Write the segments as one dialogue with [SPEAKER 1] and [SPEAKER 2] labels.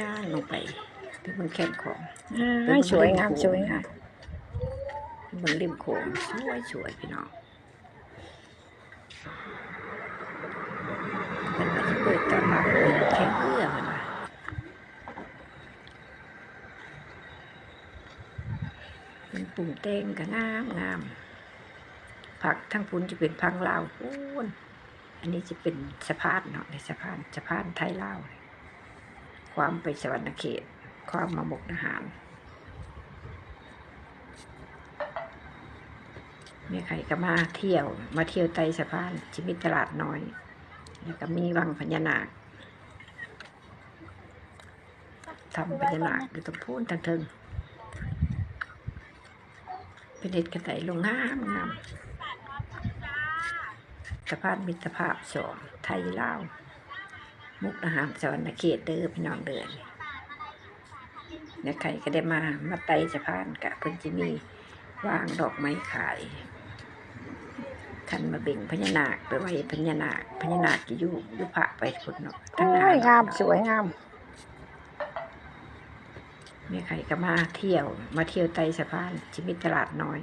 [SPEAKER 1] ย่างลงไปเป็นบนแคมป์ของ
[SPEAKER 2] อ่าสวยงามสวยงาม
[SPEAKER 1] เป็นบนริมโขงสวยสวยพี่น้องเป็นมาที่เปิดตอนรับเป็นแค่เอื้อมันมาเป็นปุ่มเต้งก็งามงามผักทั้งพุ้นจะเป็นพังลาวพูนอันนี้จะเป็นสะพานเนาะในสะพานสะพานไทยลาว ความไปสวรรณเขต ความมาบกทหารแม่ไข่ก็มาเที่ยว มาเที่ยวไต่สะพานจิมิตตลาดน้อย แล้วก็มีวังพญานาคทำพญานาคอยู่ตรงพูนทางเทิงเป็นเด็ดกระไดลงงามงามสะพานมิตรภาพสองไทยลาว มุกอาหารสวรรณเขตเด้อพี่น้องเดือนเนี่ยใครก็ได้มามาไต่สะพานกะเพิ่นจะมีวางดอกไม้ขายคันมาเบ่งพญานาคไปไว้พญานาคพญานาคจะอยู่อยู่พระไปพุ่นเนาะ
[SPEAKER 2] โอ้ยงามสวยงาม
[SPEAKER 1] แม่ไข่ก็มาเที่ยว มาเที่ยวไต่สะพานจิมิตตลาดน้อย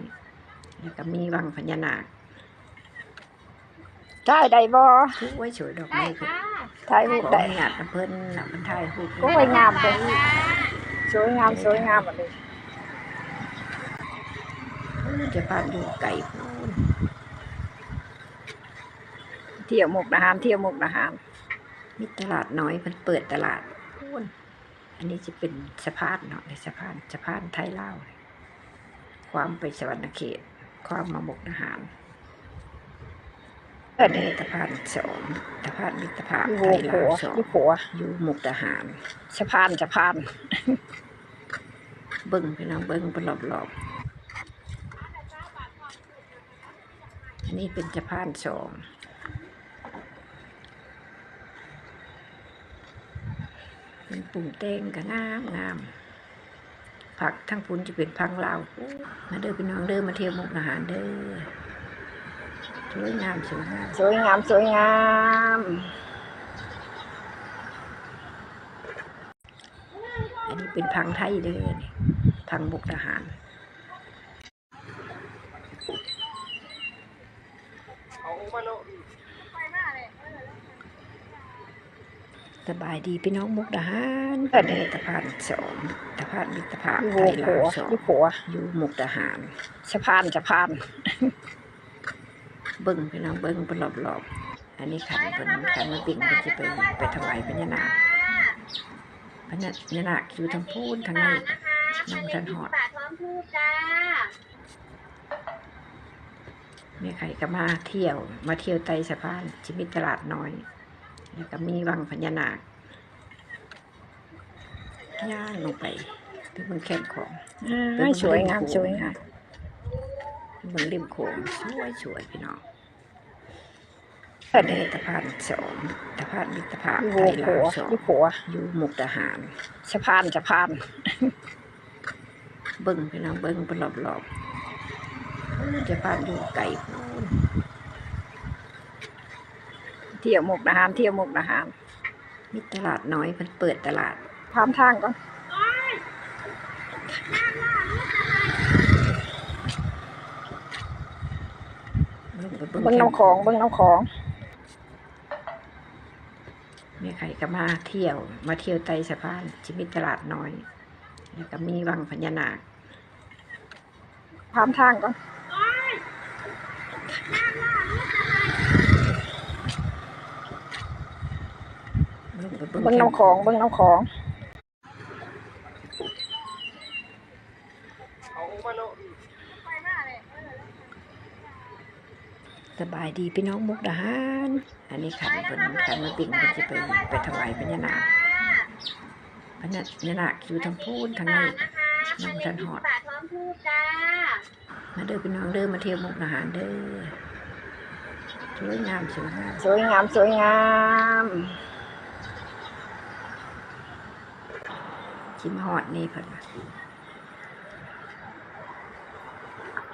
[SPEAKER 1] แล้วก็มีวังพญานาค
[SPEAKER 2] ได้ได้บ่
[SPEAKER 1] สวยสวยดอกไม้เพิ่น
[SPEAKER 2] ถ่ายรูป
[SPEAKER 1] ขอ
[SPEAKER 2] ได้
[SPEAKER 1] อนุญาตน้ำเพิ่นน่ะมันถ่ายรูป
[SPEAKER 2] โอ้ยงามเลยสวยงามสวยงามหมดเลย
[SPEAKER 1] จะพานอยู่ไก่พูน
[SPEAKER 2] เที่ยวมุกดาหารเที่ยวมุกดาหาร
[SPEAKER 1] มีตลาดน้อยมันเปิดตลาดพูนอันนี้จะเป็นสะพานเนาะในสะพานสะพานไทยลาวความไปสวรรณเขต ความมาบกทหาร
[SPEAKER 2] เออ
[SPEAKER 1] ในสะพานสองสะพานมิตรภาพ
[SPEAKER 2] อยู่
[SPEAKER 1] ไทยลา
[SPEAKER 2] หั
[SPEAKER 1] ว
[SPEAKER 2] ว
[SPEAKER 1] สอง
[SPEAKER 2] อยู่หัว
[SPEAKER 1] อยู่มุกทหาร
[SPEAKER 2] สะพานสะพาน
[SPEAKER 1] เบิ้งพี่น้องเบิ้งเป็นรอบๆอันนี้เป็นสะพานสองเป็นปุ่มเต้งก็งามงามผักทั้งพุ้นจะเป็นพังลาวอู้มาเด้อพี่น้องเด้อมาเที่ยวมุกอาหารเด้อ สวยงามสวยงาม
[SPEAKER 2] สวยงามสวยงาม
[SPEAKER 1] อันนี้เป็นพังไทยเด้อนี่พังมุกทหารสบายดีพี่น้องมุกดาหารเออในสะพานสองสะพานมิตรภาพ
[SPEAKER 2] อยู่
[SPEAKER 1] ไทยลา
[SPEAKER 2] หั
[SPEAKER 1] ว
[SPEAKER 2] ว
[SPEAKER 1] สอง
[SPEAKER 2] อยู่หัว
[SPEAKER 1] อยู่มุกดาหาร
[SPEAKER 2] สะพานสะพาน
[SPEAKER 1] เบิ้งพี่น้องเบิ้งเป็นรอบๆ อันนี้ขันเป็นขันมาบิ่งเป็นจะไปไปถวายพญานาคพญานาคอยู่ทางพูนทางนี้น้องทันหอด
[SPEAKER 3] บาทพร้อมพูดจ้า
[SPEAKER 1] แม่ไข่ก็มาเที่ยวมาเที่ยวไต่สะพานจิมิตตลาดน้อย แล้วก็มีวังพญานาคย่างลงไปเป็นบนแคมป์ของ
[SPEAKER 2] อ่าสวยงามสวยงาม
[SPEAKER 1] บนริมโขงสวยสวยพี่น้อง
[SPEAKER 2] เออ
[SPEAKER 1] ในสะพานสองสะพานมิตรภาพ
[SPEAKER 2] อยู่
[SPEAKER 1] ไทยลา
[SPEAKER 2] หั
[SPEAKER 1] วสอง
[SPEAKER 2] อยู่หัว
[SPEAKER 1] อยู่มุกดาหาร
[SPEAKER 2] สะพานสะพาน
[SPEAKER 1] เบิ้งพี่น้องเบิ้งเป็นรอบๆจะพานอยู่ไก่พูน
[SPEAKER 2] เที่ยวมุกดาหารเที่ยวมุกดาหาร
[SPEAKER 1] มีตลาดน้อยมันเปิดตลาด
[SPEAKER 2] พามทางก่อน
[SPEAKER 1] เบิ้ง
[SPEAKER 2] น้ำของเบิ้งน้ำของ
[SPEAKER 1] ม่ไข่ก็มาเที่ยวมาเที่ยวไต่สะพานจิมิตลาดน้อย แล้วก็มีวังพญานาค
[SPEAKER 2] พามทางก่อน
[SPEAKER 1] เบิ้งไป
[SPEAKER 2] เบิ้งน้ำของเบิ้งน้ำของ
[SPEAKER 1] สบายดีพี่น้องมุกดาหารอันนี้ขันเป็นขันมาบิ่งเป็นจะไปไปถวายพญานาคพญานาคอยู่ทางพูนทางนี้น้องทันหอด
[SPEAKER 3] บาทพร้อมพูดจ้า
[SPEAKER 1] มาเด้อพี่น้องเด้อมาเที่ยวมุกดาหารเด้อสวยงามสวยงาม
[SPEAKER 2] สวยงามสวยงาม
[SPEAKER 1] ชิมหอดนี่เพิ่นว่า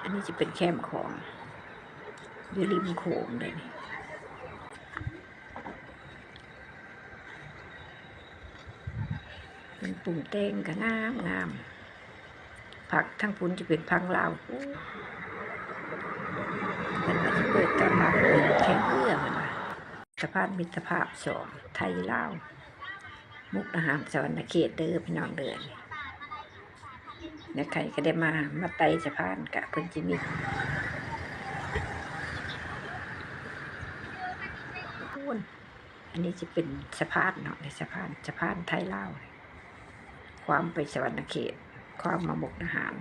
[SPEAKER 1] อันนี้จะเป็นแคมป์ของ อยู่ริมโขงเลยนี่เป็นปุ่งเต้งก็งามงามผักทั้งพุ้นจะเป็นพังลาวเป็นว่าจะเปิดตอนรับเป็นแค่เอื้อมันว่าสะพานมิตรภาพสองไทยลาวมุกอาหารสวรรณเขตเด้อพี่น้องเดินเนี่ยใครก็ได้มามาไตสะพานกะเพิ่นจิมีพูนอั นนี้จะเป็นสะพานเนาะในสะพานสะพานไทยลาวความไปสวรรณเขต ความมามุกอาหาร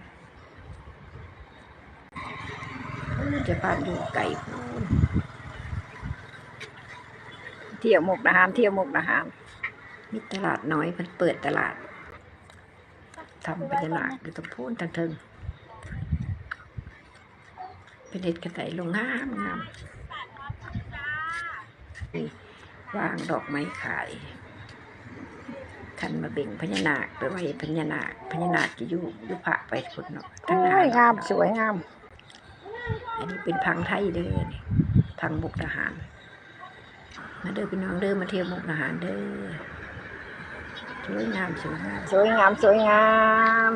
[SPEAKER 1] จะพานอยู่ไก่พูน
[SPEAKER 2] เที่ยวมุกดาหารเที่ยวมุกดาหาร
[SPEAKER 1] มีตลาดน้อยเพิ่นเปิดตลาดทำพญานาคอยู่ตรงพูนทางเทิงเป็นเห็ดกระไดลงงามงามนี่ วางดอกไม้ขายคันมาเบ่งพญานาคไปไว้พญานาคพญานาคจะอยู่อยุพระไปพุ่นเนาะ
[SPEAKER 2] โอ้ยงามสวยงาม
[SPEAKER 1] อันนี้เป็นพังไทยเด้อนี่พังมุกทหาร มาเด้อพี่น้องเด้อมาเที่ยวมุกทหารเด้อสวยงามสวยงาม
[SPEAKER 2] สวยงามสวยงาม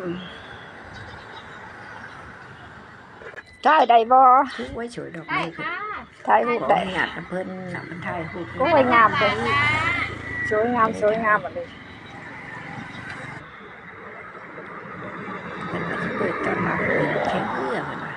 [SPEAKER 2] ได้ได้บ่
[SPEAKER 1] ทุกไว้สวยดอก
[SPEAKER 3] ได้
[SPEAKER 1] ไม้คือ
[SPEAKER 3] ค่ะ
[SPEAKER 2] ถ่ายรูป
[SPEAKER 1] ขอ
[SPEAKER 2] ได้
[SPEAKER 1] อนุญาตนะเพิ่นนะเพิ่นถ่ายรูป
[SPEAKER 2] โอ้ยงามเลยสวยงามสวยงามหมดเลย
[SPEAKER 1] เพิ่นว่าสิเปิดตอนรับเป็นแค่เอื้อมันว่า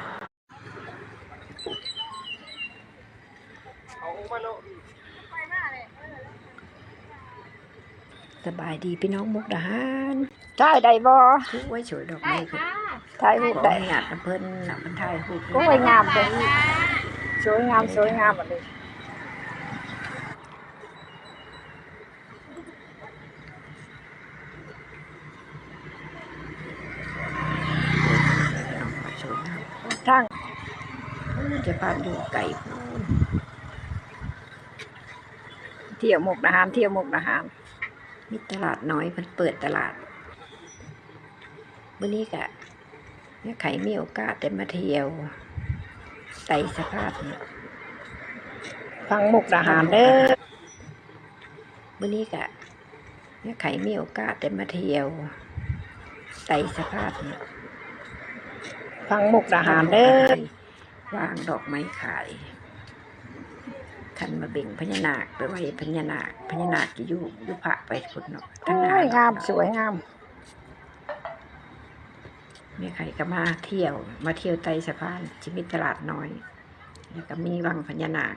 [SPEAKER 1] สบายดีพี่น้องมุกดาหาร
[SPEAKER 2] ได้ได้บ่
[SPEAKER 1] ทุกไว้สวยดอก
[SPEAKER 3] ได้
[SPEAKER 1] ไม้คือ
[SPEAKER 3] ค่ะ
[SPEAKER 2] ถ่ายรู
[SPEAKER 1] ข
[SPEAKER 2] ป
[SPEAKER 1] อ
[SPEAKER 2] ได้
[SPEAKER 1] อนุญาตนะเพิ่นนะเพิ่นถ่ายรูป
[SPEAKER 2] โอ้ยงามเลย สวยงามสวยงามหมดเลย
[SPEAKER 1] สวยงาม
[SPEAKER 2] ทาง
[SPEAKER 1] จะพาดูไก่พูน
[SPEAKER 2] เที่ยวมุกดาหารเที่ยวมุกดาหาร
[SPEAKER 1] มีตลาดน้อยเพิ่นเปิดตลาดวันนี้กะเนี่ยไข่มีโอกาสได้มาเที่ยว ไต่สะพานเนี่ย
[SPEAKER 2] ฟังมุกดาหารเด้อ
[SPEAKER 1] วันนี้กะเนี่ยไข่มีโอกาสได้มาเที่ยวไต่สะพานเนี่ย
[SPEAKER 2] ฟังมุกดาหารเด้อ
[SPEAKER 1] วางดอกไม้ขายคันมาเบ่งพญานาคไปไว้พญานาคพญานาคจะอยู่ยุพระไปพุ่นเนาะ
[SPEAKER 2] โอ้ยงามสวยงาม
[SPEAKER 1] มีใครก็มาเที่ยว มาเที่ยวไต่สะพานจิมีตลาดน้อย แล้วก็มีวังพญานาค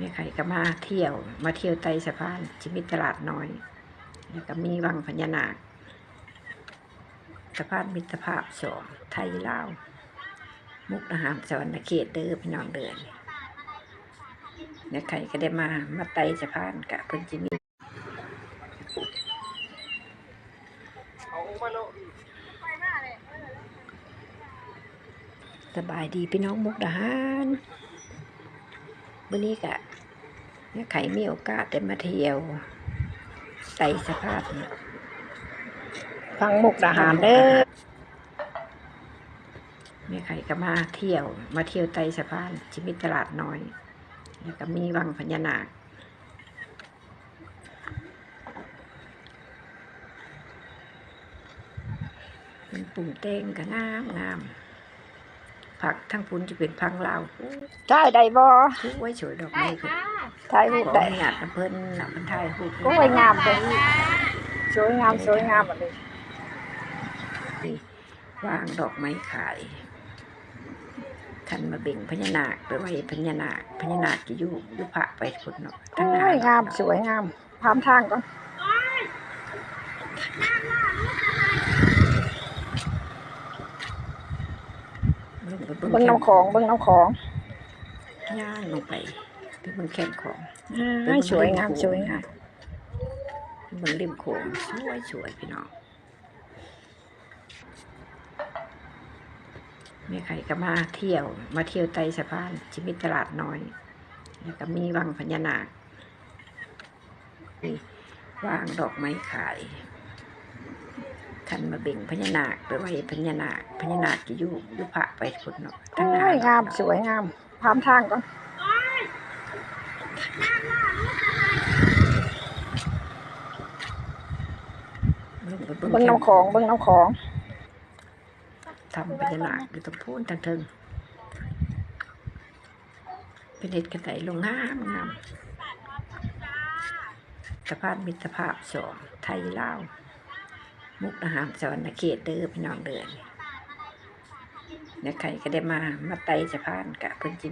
[SPEAKER 1] มีใครก็มาเที่ยว มาเที่ยวไต่สะพานจิมีตลาดน้อย แล้วก็มีวังพญานาค สะพานมิตรภาพสองไทยลาวมุกอาหารสวรรณเขตเด้อพี่น้องเดินเนี่ยใครก็ได้มามาไต่สะพานกะเพิ่นจิมีสบายดีพี่น้องมุกดาหารวันนี้กะเนี่ยใครมีโอกาสได้มาเที่ยวไต่สะพานเนี่ย
[SPEAKER 2] ฟังมุกดาหารเด้อ
[SPEAKER 1] มีใครก็มาเที่ยว มาเที่ยวไต่สะพานจิมีตลาดน้อย แล้วก็มีวังพญานาคเป็นปุ่งเต้งก็งามงามผักทั้งพุ้นจะเป็นพังลาวโอ้
[SPEAKER 2] ได้ได้บ่
[SPEAKER 1] ทุกไว้สวยดอก
[SPEAKER 3] ได้
[SPEAKER 1] ไม้คือ
[SPEAKER 3] ค่ะ
[SPEAKER 2] ถ่ายรูป
[SPEAKER 1] ขอ
[SPEAKER 2] ได้
[SPEAKER 1] อนุญาตนะเพิ่นนะมันถ่ายรูป
[SPEAKER 2] โอ้ยงามเลยสวยงามสวยงามหมดเลย
[SPEAKER 1] วางดอกไม้ขายคันมาเบ่งพญานาคไปไว้พญานาคพญานาคจะอยู่อยุพระไปพุ่นเนาะ
[SPEAKER 2] โอ้ยงามสวยงามพามทางก่อน
[SPEAKER 1] เบิ่งไป
[SPEAKER 2] เบิ่งน้ำของเบิ่งน้ำของ
[SPEAKER 1] ย่างลงไปไปเบิ่งแคมของ
[SPEAKER 2] อ้ายสวยงามสวยงาม
[SPEAKER 1] ไปเบิ่งริมโขงสวยสวยพี่น้อง มีใครก็มาเที่ยว มาเที่ยวไต่สะพานจิมีตลาดน้อย แล้วก็มีวังพญานาคนี่วางดอกไม้ขายขันมาเบ่งพญานาคไปไว้พญานาคพญานาคจะอยู่อยู่พระไปพุ่นเนาะ
[SPEAKER 2] โอ้ยงามสวยงามพามทางก่อน
[SPEAKER 1] เบิ่ง
[SPEAKER 2] เบิ่งน้ำของเบิ่งน้ำของ
[SPEAKER 1] ทำพญานาคอยู่ตรงพูนทางเทิงเป็นเด็ดกระไดลงงามงามสะพานมิตรภาพสองไทยลาวมุกอาหารสวรรค์เขตเด้อพี่น้องเดือนเนี่ยใครก็ได้มามาไต่สะพานกะเพิ่นจิ